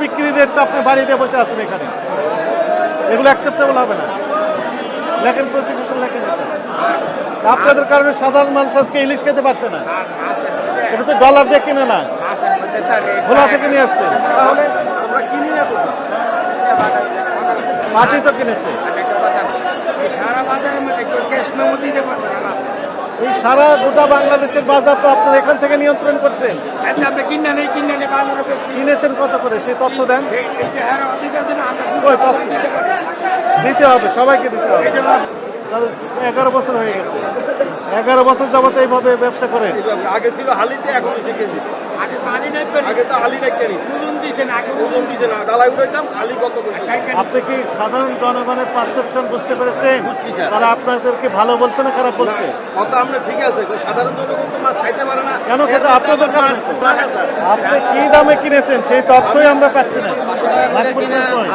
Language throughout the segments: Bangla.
বিক্রির রেটটা আপনি দিয়ে বসে আছেন এখানে। এগুলো অ্যাকসেপ্টেবল হবে না। লেখেন প্রসিকিউশন লেখেন আপনাদের কারণে সাধারণ মানুষ আজকে ইলিশ খেতে পারছে না। এটা তো ডলার দিয়ে কিনে না। ভোলা থেকে নিয়ে আসছে। তাহলে আমরা কিনি না মাটি তো কিনেছে। সারা বাজারের মধ্যে কেউ ক্যাশ মেমো দিতে পারবে না। এই সারা গোটা বাংলাদেশের বাজার তো আপনার এখান থেকে নিয়ন্ত্রণ করছেন। আচ্ছা আপনি কিনা নেই কিনা নেই বাজারে কিনেছেন কত করে? সে তথ্য দেন। এই যে আছে না আমরা দুটো কই তথ্য? দিতে হবে সবাইকে দিতে হবে। এগারো বছর হয়ে গেছে। এগারো বছর যাবত এইভাবে ব্যবসা করে আগে ছিল হালিতে এখন শিখে কেজি আগে তো নাই কেনি ওজন দিছে না ডালাই উঠাইতাম হালি কত আপনি কি সাধারণ জনগণের পারসেপশন বুঝতে পেরেছেন? তারা আপনাদেরকে ভালো বলছে না খারাপ বলছে? আমরা ঠিক আছে সাধারণ জনগণ তো খাইতে পারে না। কেন খেতে আপনাদের। আপনি কি দামে কিনেছেন? সেই তথ্যই আমরা পাচ্ছি না?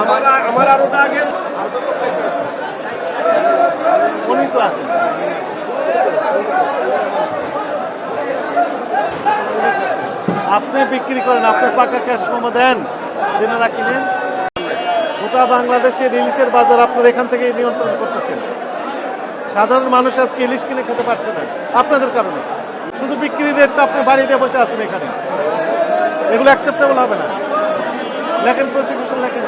আমার আমার আরও আগে উনি তো আছেন। আপনি বিক্রি করেন, আপনি পাকা ক্যাশ মোমো দেন। জেনারা কিনেন গোটা বাংলাদেশে ইলিশের বাজার আপনার এখান থেকে নিয়ন্ত্রণ করতেছেন। সাধারণ মানুষ আজকে ইলিশ কিনে খেতে পারছে না। আপনাদের কারণে। শুধু বিক্রির রেটটা আপনি দিয়ে বসে আছেন এখানে। এগুলো অ্যাকসেপ্টেবল হবে না। লেখেন প্রসিকিউশন লেখেন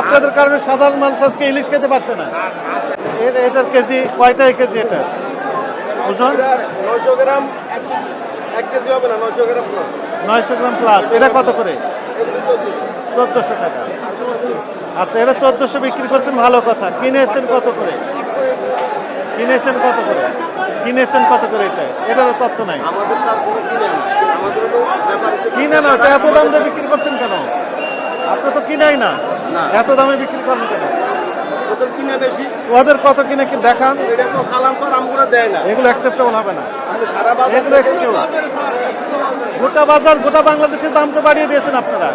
আপনাদের কারণে সাধারণ মানুষ আজকে ইলিশ খেতে পারছে না। এটার কেজি কয়টাই কেজি এটা? ওজন? গ্রাম। এক কেজি হবে না নয়শো গ্রাম প্লাস নয়শো গ্রাম প্লাস এটা কত করে? চোদ্দশো। টাকা। আচ্ছা এটা চোদ্দশো বিক্রি করছেন ভালো কথা। কিনেছেন কত করে? কিনেছেন কত করে? কিনেছেন কত করে এটা? এটারও তথ্য নাই। কোনো না। এত দাম দিয়ে বিক্রি করছেন কেন? আপনি তো কিনাই না। এত দামে বিক্রি করেন কেন? ওদের কিনে বেশি। ওদের কত কিনে কি দেখান? এটা তো আমগুলো দেয় না। এগুলো অ্যাকসেপ্টেবল হবে না। গোটা বাজার গোটা বাংলাদেশের দাম তো বাড়িয়ে দিয়েছেন আপনারা।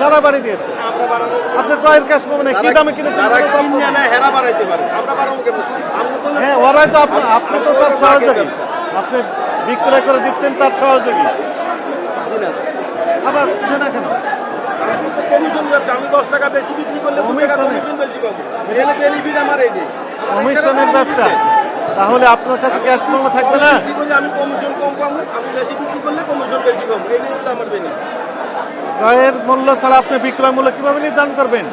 যারা বাড়িয়ে দিয়েছে। আমরা বাড়াবো আপনি ক্রয়ের ক্যাশ পাবেন কি দামে কিনেছেন? হ্যাঁ ওরাই তো আপনি তো তার সহযোগী। আপনি বিক্রয় করে দিচ্ছেন তার সহযোগী। আবার বুঝে না কেন কমিশন ব্যবসা আমি দশ টাকা বেশি বিক্রি করলে কমিশনে? বেশি পাবো। কমিশনের ব্যবসা। তাহলে আপনার কাছে ক্যাশ মেমো থাকবে না? আমি কমিশন কম পাবো। আমি বেশি বিক্রি করলে কমিশন বেশি পাবো। হলো আমার বেনিফিট। ক্রয়ের মূল্য ছাড়া আপনি বিক্রয় মূল্য কীভাবে নির্ধারণ করবেন?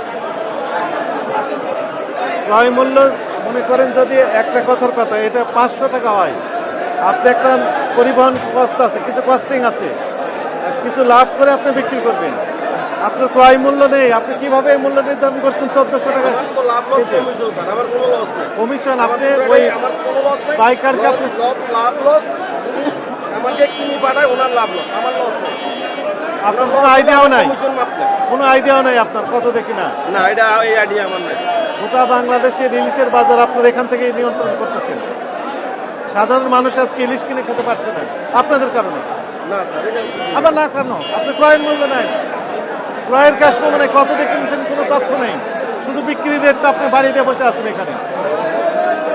ক্রয় মূল্য মনে করেন যদি একটা কথার কথা এটা পাঁচশো টাকা হয়। আপনি একটা পরিবহন কস্ট আছে কিছু কস্টিং আছে। কিছু লাভ করে আপনি বিক্রি করবেন। আপনার ক্রয় মূল্য নেই। আপনি কীভাবে মূল্য নির্ধারণ করছেন চোদ্দশো টাকা। কমিশন আপনি ওই পাইকারকে আপনি- লস- লস- লাভ লস আমাকে কিনি পাঠায় ওনার লাভ লস আমার লস আপনার কোনো আইডিয়াও নাই কোনো আইডিয়াও নাই আপনার? কত দেখি না না এটা এই আইডিয়া আমার নাই। গোটা বাংলাদেশের ইলিশের বাজার আপনার এখান থেকে নিয়ন্ত্রণ করতেছেন। সাধারণ মানুষ আজকে ইলিশ কিনে খেতে পারছে না। আপনাদের কারণে? আবার না কেন? আপনি ক্রয়ের মূল্য নাই। ক্রয়ের ক্যাশ মানে কত দিয়ে কিনছেন কোনো তথ্য নেই। শুধু বিক্রির রেটটা আপনি দিয়ে বসে আছেন এখানে।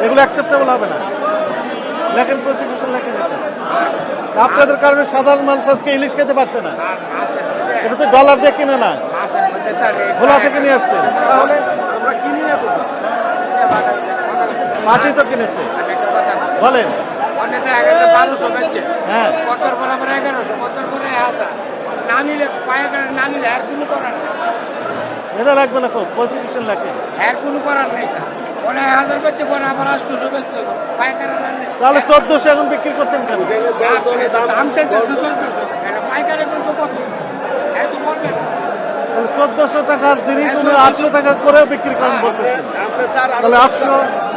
এগুলো অ্যাকসেপ্টেবল হবে না। লেখেন প্রসিকিউশন লেখেন আপনাদের কারণে সাধারণ মানুষ আজকে ইলিশ খেতে পারছে না। এটা তো ডলার দিয়ে কিনে না। ভোলা থেকে নিয়ে আসছে। তাহলে আমরা কিনি না তো মাটি তো কিনেছে। বলেন। হ্যাঁ। না নিলে পায়ে না নিলে আর কোনো করার নেই। এটা লাগবে না খুব প্রসিকিউশন লাগবে আর কোনো করার নেই স্যার। হাজার বেচছে পরে আবার আটশোশো বেচতে হবে না নিলে তাহলে চোদ্দশো এখন বিক্রি করছেন কেন? এখানে দশ জনের দাম দাম চাইতেছে চোদ্দশো। এটা কিন্তু কত? এত বলবে না চোদ্দশো টাকার জিনিস উনি আটশো টাকা করেও বিক্রি করেন বলতেছেন। তাহলে আটশো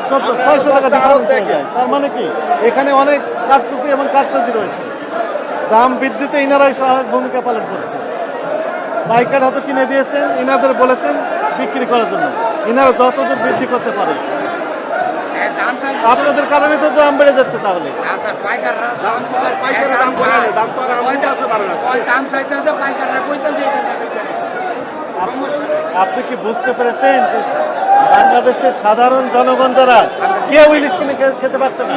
চোদ্দ ছয়শো টাকা ডিফারেন্স হয়ে যায়। তার মানে কি? এখানে অনেক কারচুপি এবং কারসাজি রয়েছে। দাম বৃদ্ধিতে ইনারাই ভূমিকা পালন করছে। পাইকার হয়তো কিনে দিয়েছেন, ইনাদের বলেছেন বিক্রি করার জন্য। ইনারা যতদূর বৃদ্ধি করতে পারে। আপনাদের কারণে তো দাম বেড়ে যাচ্ছে তাহলে। আপনি কি বুঝতে পেরেছেন বাংলাদেশের সাধারণ জনগণ যারা কেউ ইলিশ কিনে খেতে পারছে না?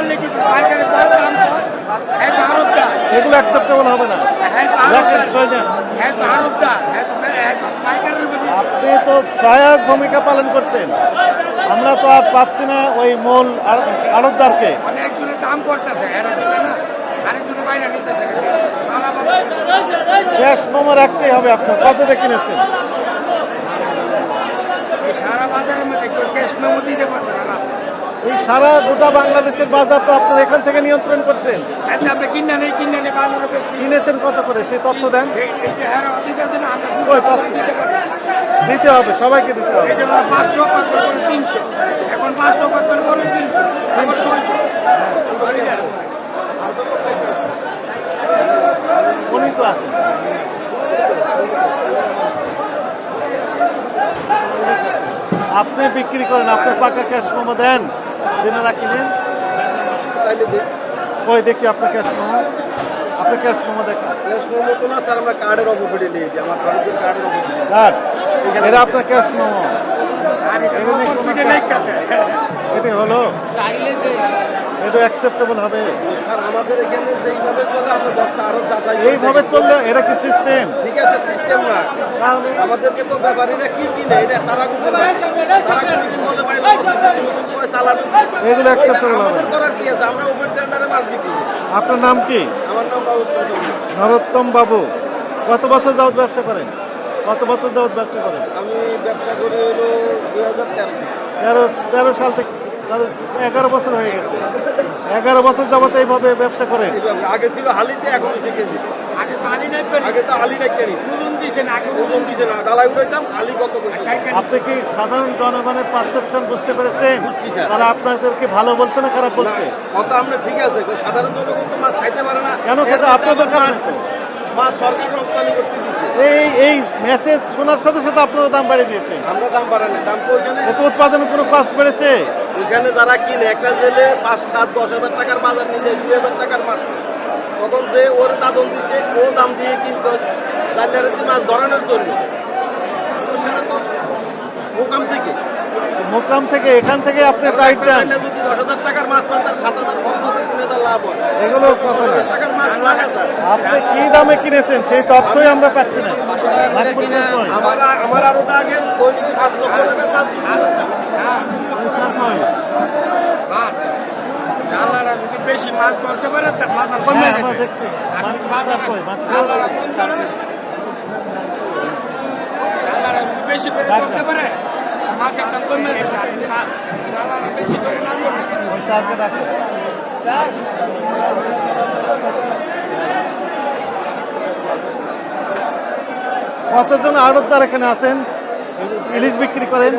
কিন্তু যেই দাম এখানে বললে কি পাইকারে কত দাম কর হ্যাঁ আরবটা এগুলো অ্যাকসেপ্টেবল হবে না। হ্যাঁ হ্যাঁ আপনি তো সহায়ক ভূমিকা পালন করতেন। আমরা তো আর পাচ্ছি না ওই মূল আড়- আড়তদারকে অনেকজনে দাম করতেছে এরা দিবে না। ক্যাশ মোমো রাখতেই হবে আপনার। কত দিয়ে কিনেছেন? সারা বাজারের মধ্যে কেউ ক্যাশ মেমো দিতে পারবে না। এই সারা গোটা বাংলাদেশের বাজার তো আপনার এখান থেকে নিয়ন্ত্রণ করছেন। আপনি কিনে নেই কিনে নেই বাজারে কিনেছেন কত করে? সেই তথ্য দেন। হ্যাঁ। দিতে হবে সবাইকে দিতে হবে। পাঁচশো তিনশো। এখন পাঁচশো করে তিনশো। এখন ছয়শো। উনি তো আছেন। আপনি বিক্রি করেন আপনি পাকা ক্যাশ মোমো দেন। জেনারা কিনেন ওই দেখি আপনার ক্যাশ মোমো আপনার ক্যাশ মোমো দেখা ক্যাশ মোমো তো না স্যার আমরা কার্ডের অপোজিটে নিয়ে যাই আমার কার্ডের অপোজিটে কার এটা আপনার ক্যাশ মোমো এটা হলো। এটা অ্যাকসেপ্টেবল হবে। স্যার আমাদের এখানে যেইভাবে চলে আমরা বস্তা আরও যাচাই এইভাবে চললে এটা কি সিস্টেম ঠিক আছে সিস্টেম না। আমাদেরকে তো ব্যাপারীরা কি কিনে? এটা তারা গুলো তারা কোনোদিন বলে ভাই চালান এগুলো acceptable হবে। করার কি আছে? আমরা ওপেন টেন্ডারে মাছ বিক্রি আপনার নাম কি? আমার নাম বাবু নরোত্তম বাবু। কত বছর যাবত ব্যবসা করেন? কত বছর যাবত ব্যবসা করেন? আমি ব্যবসা করি হলো তেরো। তেরো সাল থেকে তেরো- এগারো বছর হয়ে গেছে। এগারো বছর যাবত এইভাবে ব্যবসা করে। আগে ছিল হালিতে এখন কেজি। আগে তো নাই আগে তো নাই কেনি ওজন দিছেন, আগে ওজন দিছে না। ডালাই উঠাইতাম হালি কত খাইতেন। আপনি কি সাধারণ জনগণের পারসেপশন বুঝতে পেরেছেন? বুঝছি, তারা আপনাদেরকে ভালো বলছে না খারাপ বলছে? না, কথা আমরা ঠিক আছে। সাধারণ জনগণ তো মাছ খাইতে পারে না। কেন খেতে আপনাদের কারণে মাছ- সরকার রপ্তানি করতে এই এই মেসেজ শোনার সাথে সাথে আপনারা দাম বাড়িয়ে দিয়েছেন আমরা দাম বাড়ানি দাম তো ওইখানে এতে উৎপাদনের কোনো কষ্ট বেড়েছে? ওইখানে যারা কিনে একটা জেলে পাঁচ সাত দশ হাজার টাকার বাজার নিয়ে যায় দুই হাজার টাকার মাছ। তখন যে ওর দাদন দিচ্ছে ও দাম দিয়ে কিন্তু জালিয়াতি মাছ ধরানোর জন্য। সেটা তো মোকাম থেকে মোকাম থেকে এখান থেকে আপনি টাইট দেন। যদি দশ হাজার টাকার মাছ পান তার সাত হাজার খরচ আছে তিন হাজার লাভ এগুলো কথা না আপনি কি দামে কিনেছেন? সেই তথ্যই আমরা পাচ্ছি না। আমার আরও আগে বেশি মাছ ধরতে পারে বাজার কমে হ্যাঁ, দেখছি। বেশি করে ধরতে পারে। ডাকো। কতজন আড়তদার এখানে আছেন? ইলিশ বিক্রি করেন?